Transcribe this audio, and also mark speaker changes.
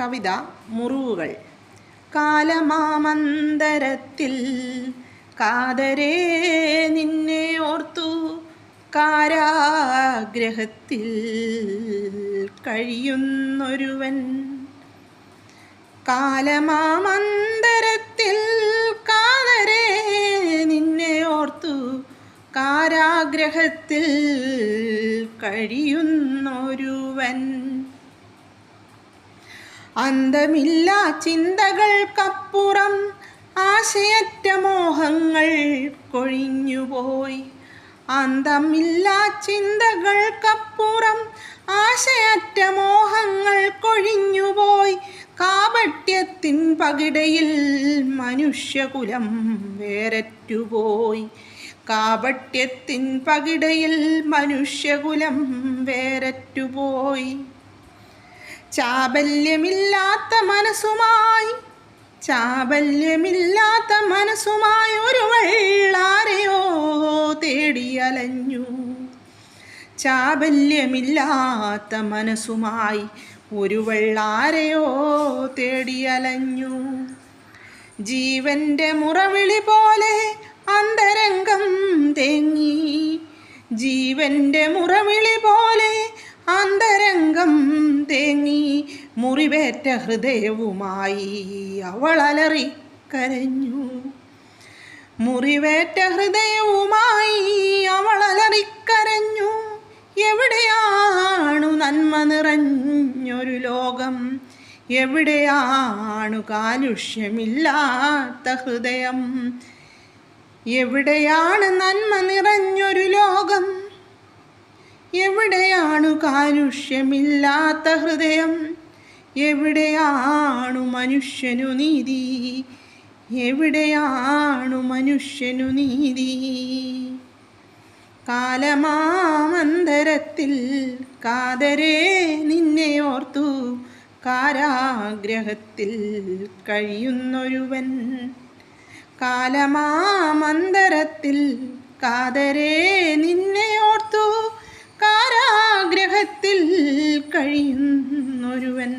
Speaker 1: കവിത മുറിവുകൾ. കാലമാമന്തരത്തിൽ കാതരേ നിന്നെ ഓർത്തു കാരാഗ്രഹത്തിൽ കഴിയുന്നൊരുവൻ. കാലമാമന്തരത്തിൽ കാതരേ നിന്നെ ഓർത്തു കാരാഗ്രഹത്തിൽ കഴിയുന്നൊരുവൻ. അന്തമില്ല ചിന്തകൾക്കപ്പുറം ആശയറ്റ മോഹങ്ങൾ കൊഴിഞ്ഞുപോയി. അന്തമില്ല ചിന്തകൾക്കപ്പുറം ആശയറ്റ മോഹങ്ങൾ കൊഴിഞ്ഞുപോയി. കാപട്യത്തിൻ പകിടയിൽ മനുഷ്യകുലം വേരറ്റുപോയി. കാപട്യത്തിൻ പകിടയിൽ മനുഷ്യകുലം വേരറ്റുപോയി. ചാബല്യമില്ലാത്ത മനസ്സുമായി ചാബല്യമില്ലാത്ത മനസ്സുമായി ഒരു വെള്ളാരെയോ തേടിയലഞ്ഞു. ചാബല്യമില്ലാത്ത മനസ്സുമായി ഒരു വെള്ളാരെയോ തേടിയലഞ്ഞു. ജീവന്റെ മുറവിളി പോലെ അന്തരംഗം തേങ്ങി ജീവന്റെ മുറവിളി പോലെ മുറിവേറ്റ ഹൃദയവുമായി അവൾ അലറിക്കരഞ്ഞു മുറിവേറ്റ ഹൃദയവുമായി അവൾ അലറിക്കരഞ്ഞു എവിടെയാണു നന്മ നിറഞ്ഞൊരു ലോകം? എവിടെയാണു കാലുഷ്യമില്ലാത്ത ഹൃദയം? എവിടെയാണ് നന്മ നിറഞ്ഞൊരു ലോകം? എവിടെയാണു കാലുഷ്യമില്ലാത്ത ഹൃദയം? എവിടെയാണു മനുഷ്യനു നീതി? എവിടെയാണു മനുഷ്യനു നീതി? കാലമാമന്തരത്തിൽ കാതരേ നിന്നെ ഓർത്തു. കാരാഗ്രഹത്തിൽ കഴിയുന്നൊരുവൻ. കാലമാമന്തരത്തിൽ കാതരേ കഴിയുന്നൊരുവൻ.